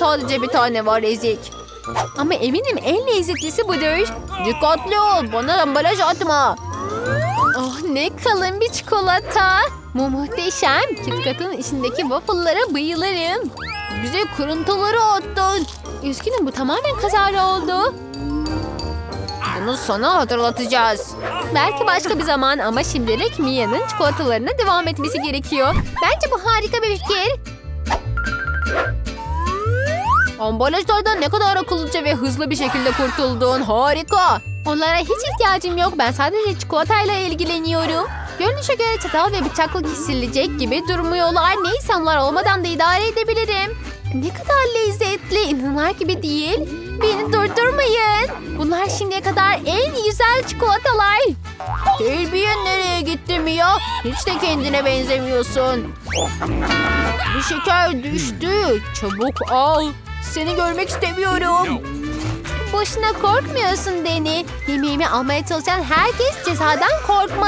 Sadece bir tane var ezik. Ama eminim en lezzetlisi budur. Dikkatli ol bana ambalaj atma. Oh ne kalın bir çikolata. Bu muhteşem. KitKat'ın içindeki waffle'lara bayılırım. Bize kırıntıları attın. Üzgünüm bu tamamen kazara oldu. Bunu sana hatırlatacağız. Belki başka bir zaman ama şimdilik Mia'nın çikolatalarına devam etmesi gerekiyor. Bence bu harika bir fikir. Ambalajlardan ne kadar akıllıca ve hızlı bir şekilde kurtuldun. Harika. Onlara hiç ihtiyacım yok. Ben sadece çikolatayla ilgileniyorum. Görünüşe göre çatal ve bıçakla kesilecek gibi durmuyorlar. Neyse onlar olmadan da idare edebilirim. Ne kadar lezzetli. İnanılır gibi değil. Beni durdurmayın. Bunlar şimdiye kadar en güzel çikolatalar. Terbiyen nereye gitti Mia? Hiç de kendine benzemiyorsun. Bir şeker düştü. Çabuk al. Seni görmek istemiyorum. Boşuna korkmuyorsun Deni. Yemeğimi almaya çalışan herkes cezadan korkmalı.